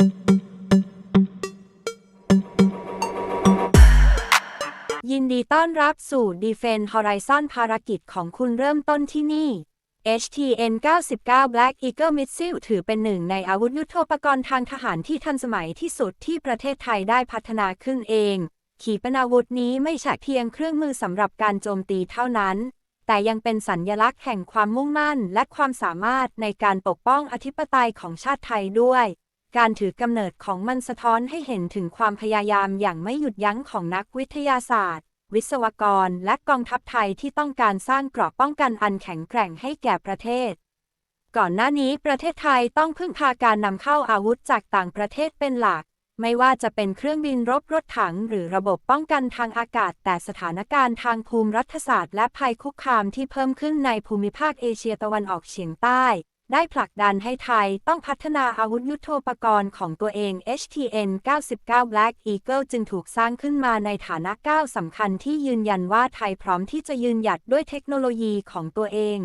ยินดีต้อนรับสู่ Defense Horizon ภารกิจของคุณเริ่มต้นที่นี่ HTN 99 Black Eagle Missile ถือเป็นหนึ่งในอาวุธยุทโธปกรณ์ทางทหารที่ทันสมัยที่สุดที่ประเทศไทยได้พัฒนาขึ้นเอง ขีปนาวุธนี้ไม่ใช่เพียงเครื่องมือสำหรับการโจมตีเท่านั้น แต่ยังเป็นสัญญลักษณ์แห่งความมุ่งมั่น และความสามารถในการปกป้องอธิปไตยของชาติไทยด้วย การถือกำเนิดของมันสะท้อนให้เห็นถึงความพยายามอย่างไม่หยุดยั้งของนักวิทยาศาสตร์ วิศวกร และกองทัพไทยที่ต้องการสร้างเกราะป้องกันอันแข็งแกร่งให้แก่ประเทศ ก่อนหน้านี้ประเทศไทยต้องพึ่งพาการนำเข้าอาวุธจากต่างประเทศเป็นหลัก ไม่ว่าจะเป็นเครื่องบินรบรถถัง หรือระบบป้องกันทางอากาศ แต่สถานการณ์ทางภูมิรัฐศาสตร์ และภัยคุกคามที่เพิ่มขึ้นในภูมิภาคเอเชียตะวันออกเฉียงใต้ ได้ผลักดันให้ไทยต้องพัฒนาอาวุธยุโทโธปกรณ์ของตัวเอง HTN 99 Black Eagle จึงถูกสร้างขึ้นมาในฐานะก้าวสำคัญที่ยืนยันว่าไทยพร้อมที่จะยืนหยัดด้วยเทคโนโลยีของตัวเอง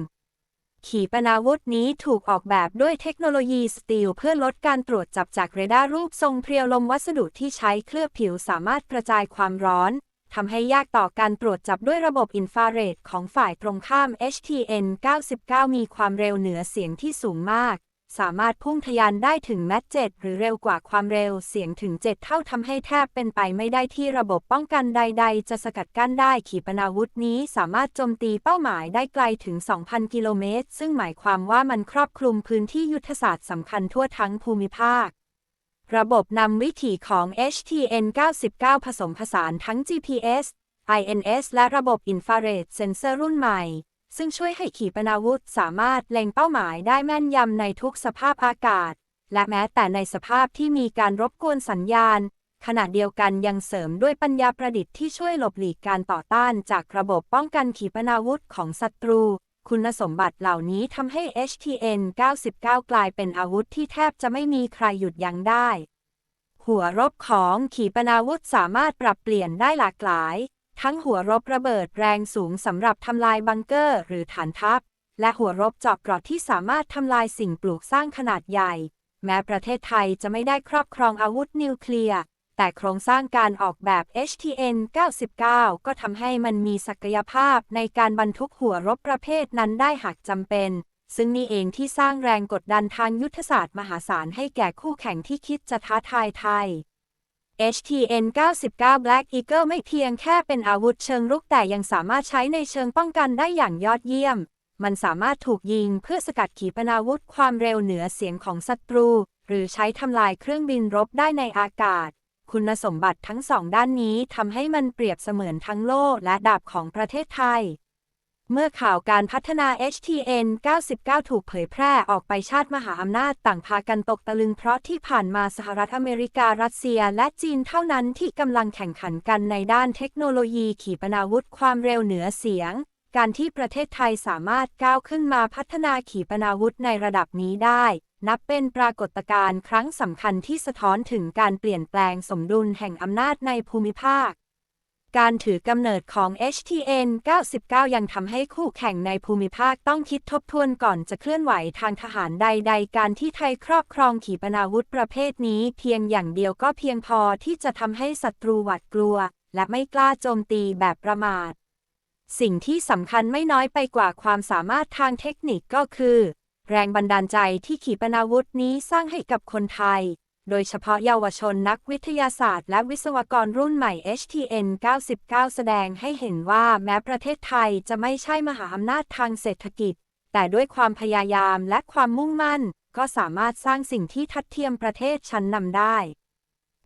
ขีปนาวุธนี้ถูกออกแบบด้วยเทคโนโลยีสตีลเพื่อลดการตรวจจับจากเรดาร์รูปทรงเพรียวลมวัสดุที่ใช้เคลือบผิวสามารถกระจายความร้อน ทำให้ยากต่อการตรวจจับด้วยระบบอินฟราเรดของฝ่ายตรงข้าม HTN 99 มีความเร็วเหนือเสียงที่สูงมาก สามารถพุ่งทะยานได้ถึงแมท7หรือเร็วกว่าความเร็วเสียงถึง 7 เท่าทำให้แทบเป็นไปไม่ได้ที่ระบบป้องกันใด ๆ จะสกัดกั้นได้ขีปนาวุธนี้สามารถโจมตีเป้าหมายได้ไกลถึง 2,000 กิโลเมตร ซึ่งหมายความว่ามันครอบคลุมพื้นที่ยุทธศาสตร์สำคัญทั่วทั้งภูมิภาค ระบบนำวิถีของ HTN 99 ผสมผสานทั้ง GPS INS และระบบอินฟราเรดเซนเซอร์รุ่นใหม่ ซึ่งช่วยให้ขีปนาวุธสามารถเล็งเป้าหมายได้แม่นยำในทุกสภาพอากาศ และแม้แต่ในสภาพที่มีการรบกวนสัญญาณ ขณะเดียวกันยังเสริมด้วยปัญญาประดิษฐ์ที่ช่วยหลบหลีกการต่อต้านจากระบบป้องกันขีปนาวุธของศัตรู คุณสมบัติเหล่านี้ทำให้ HTN 99 กลายเป็นอาวุธที่แทบจะไม่มีใครหยุดยั้งได้ หัวรบของขีปนาวุธสามารถปรับเปลี่ยนได้หลากหลาย ทั้งหัวรบระเบิดแรงสูงสำหรับทำลายบังเกอร์หรือฐานทัพ และหัวรบจาะเกราะที่สามารถทำลายสิ่งปลูกสร้างขนาดใหญ่ แม้ประเทศไทยจะไม่ได้ครอบครองอาวุธนิวเคลียร์ แต่โครงสร้างการออกแบบ HTN 99 ก็ทำให้มันมีศักยภาพในการบรรทุกหัวรบประเภทนั้นได้หากจำเป็น ซึ่งนี่เองที่สร้างแรงกดดันทางยุทธศาสตร์มหาศาลให้แก่คู่แข่งที่คิดจะท้าทายไทย HTN 99 Black Eagle ไม่เพียงแค่เป็นอาวุธเชิงรุกแต่ยังสามารถใช้ในเชิงป้องกันได้อย่างยอดเยี่ยม มันสามารถถูกยิงเพื่อสกัดขีปนาวุธความเร็วเหนือเสียงของศัตรู หรือใช้ทำลายเครื่องบินรบได้ในอากาศ คุณสมบัติทั้งสองด้านนี้ทำให้มันเปรียบเสมือนทั้งโล่และดาบของประเทศไทย เมื่อข่าวการพัฒนา HTN 99 ถูกเผยแพร่ออกไปชาติมหาอำนาจต่างพากันตกตะลึงเพราะที่ผ่านมาสหรัฐอเมริการัสเซียและจีนเท่านั้นที่กำลังแข่งขันกันในด้านเทคโนโลยีขีปนาวุธความเร็วเหนือเสียง การที่ประเทศไทยสามารถก้าวขึ้นมาพัฒนาขีปนาวุธในระดับนี้ได้ นับเป็นปรากฏการณ์ครั้งสำคัญที่สะท้อนถึงการเปลี่ยนแปลงสมดุลแห่งอำนาจในภูมิภาค การถือกำเนิดของ HTN 99 ยังทำให้คู่แข่งในภูมิภาคต้องคิดทบทวนก่อนจะเคลื่อนไหวทางทหารใด ๆ การที่ไทยครอบครองขีปนาวุธประเภทนี้ เพียงอย่างเดียวก็เพียงพอที่จะทำให้ศัตรูหวาดกลัว และไม่กล้าโจมตีแบบประมาท สิ่งที่สำคัญไม่น้อยไปกว่าความสามารถทางเทคนิคก็คือ แรงบันดาลใจที่ขีปนาวุธนี้สร้างให้กับคนไทย โดยเฉพาะเยาวชนนักวิทยาศาสตร์ และวิศวกรรุ่นใหม่ HTN 99 แสดงให้เห็นว่าแม้ประเทศไทยจะไม่ใช่มหาอำนาจทางเศรษฐกิจ แต่ด้วยความพยายามและความมุ่งมั่น ก็สามารถสร้างสิ่งที่ทัดเทียมประเทศชั้นนำได้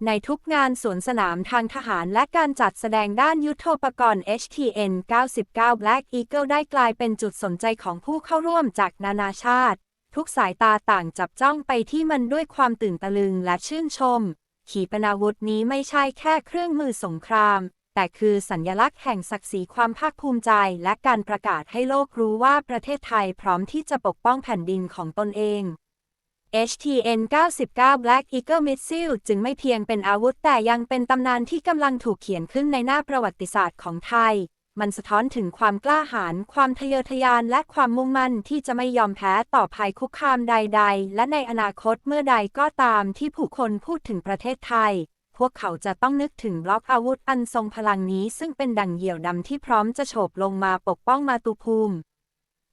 ในทุกงานสวนสนามทางทหารและการจัดแสดงด้านยุทโธปกรณ์ HTN 99 Black Eagle ได้กลายเป็นจุดสนใจของผู้เข้าร่วมจากนานาชาติ ทุกสายตาต่างจับจ้องไปที่มันด้วยความตื่นตะลึงและชื่นชม ขีปนาวุธนี้ไม่ใช่แค่เครื่องมือสงคราม แต่คือสัญญลักษณ์แห่งศักดิ์ศรีความภาคภูมิใจ และการประกาศให้โลกรู้ว่าประเทศไทยพร้อมที่จะปกป้องแผ่นดินของตนเอง HTN 99 Black Eagle Missile จึงไม่เพียงเป็นอาวุธแต่ยังเป็นตำนานที่กำลังถูกเขียนขึ้นในหน้าประวัติศาสตร์ของไทย มันสะท้อนถึงความกล้าหาญ ความทะเยอทะยาน และความมุ่งมั่นที่จะไม่ยอมแพ้ต่อภัยคุกคามใด ๆ และในอนาคตเมื่อใดก็ตามที่ผู้คนพูดถึงประเทศไทย พวกเขาจะต้องนึกถึงบล็อกอาวุธอันทรงพลังนี้ซึ่งเป็นดั่งเหยี่ยวดำที่พร้อมจะโฉบลงมาปกป้องมาตุภูมิ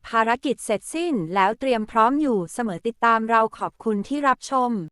ภารกิจเสร็จสิ้นแล้วเตรียมพร้อมอยู่เสมอติดตามเราขอบคุณที่รับชม